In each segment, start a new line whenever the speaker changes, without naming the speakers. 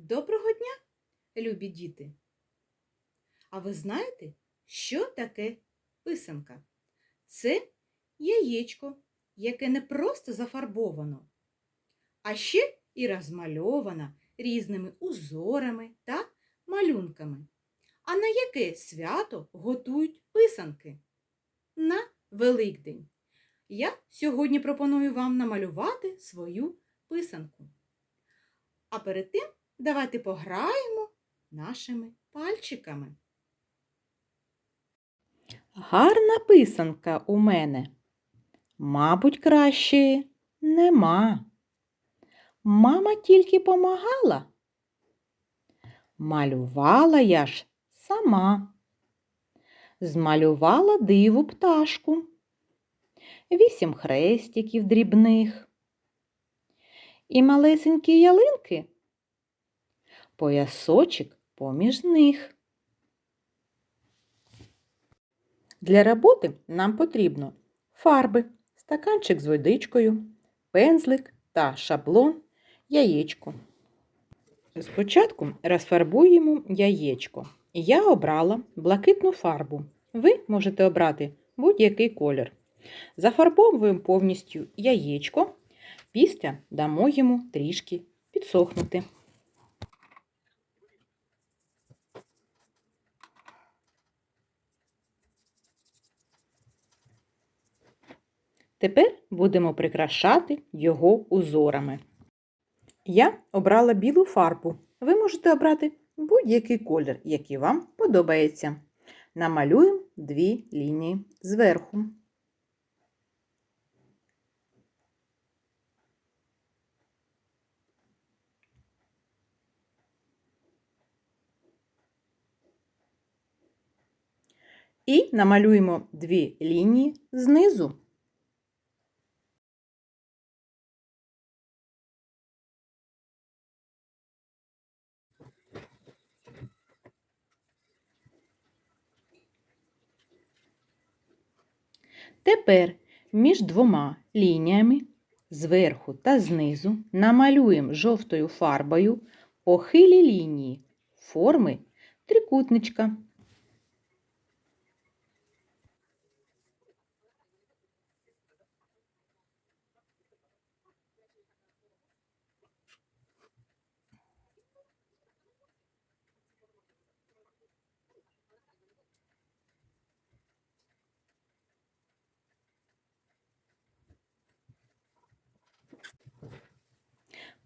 Доброго дня, любі діти! А ви знаєте, що таке писанка? Це яєчко, яке не просто зафарбовано, а ще і розмальовано різними узорами та малюнками. А на яке свято готують писанки? На Великдень. Я сьогодні пропоную вам намалювати свою писанку. А перед тим давайте пограємо нашими пальчиками.
Гарна писанка у мене. Мабуть, кращої нема. Мама тільки помагала. Малювала я ж сама. Змалювала диву пташку. Вісім хрестиків дрібних. І малесенькі ялинки. Поясочок поміж них. Для роботи нам потрібно фарби, стаканчик з водичкою, пензлик та шаблон, яєчко. Спочатку розфарбуємо яєчко. Я обрала блакитну фарбу. Ви можете обрати будь-який колір. Зафарбовуємо повністю яєчко, після дамо йому трішки підсохнути. Тепер будемо прикрашати його узорами. Я обрала білу фарбу. Ви можете обрати будь-який колір, який вам подобається. Намалюємо дві лінії зверху. І намалюємо дві лінії знизу. Тепер між двома лініями зверху та знизу намалюємо жовтою фарбою похилі лінії форми трикутничка.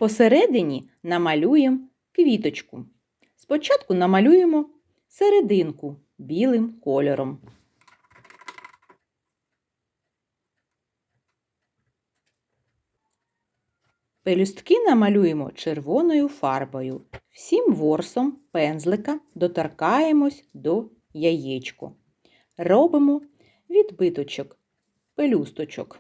Посередині намалюємо квіточку. Спочатку намалюємо серединку білим кольором. Пелюстки намалюємо червоною фарбою. Всім ворсом пензлика доторкаємось до яєчка. Робимо відбиточок пелюсточок.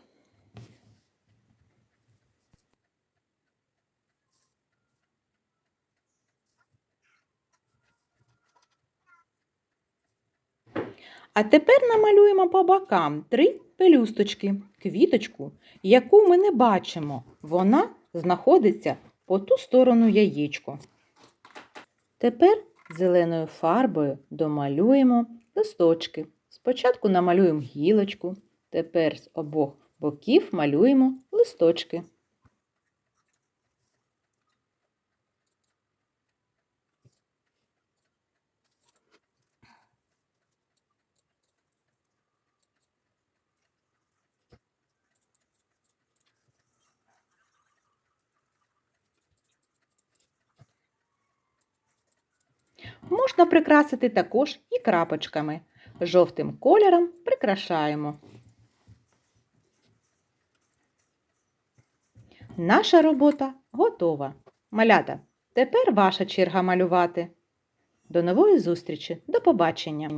А тепер намалюємо по бокам три пелюсточки, квіточку, яку ми не бачимо. Вона знаходиться по ту сторону яєчко. Тепер зеленою фарбою домалюємо листочки. Спочатку намалюємо гілочку, тепер з обох боків малюємо листочки. Можна прикрасити також і крапочками. Жовтим кольором прикрашаємо. Наша робота готова. Малята, тепер ваша черга малювати. До нової зустрічі. До побачення!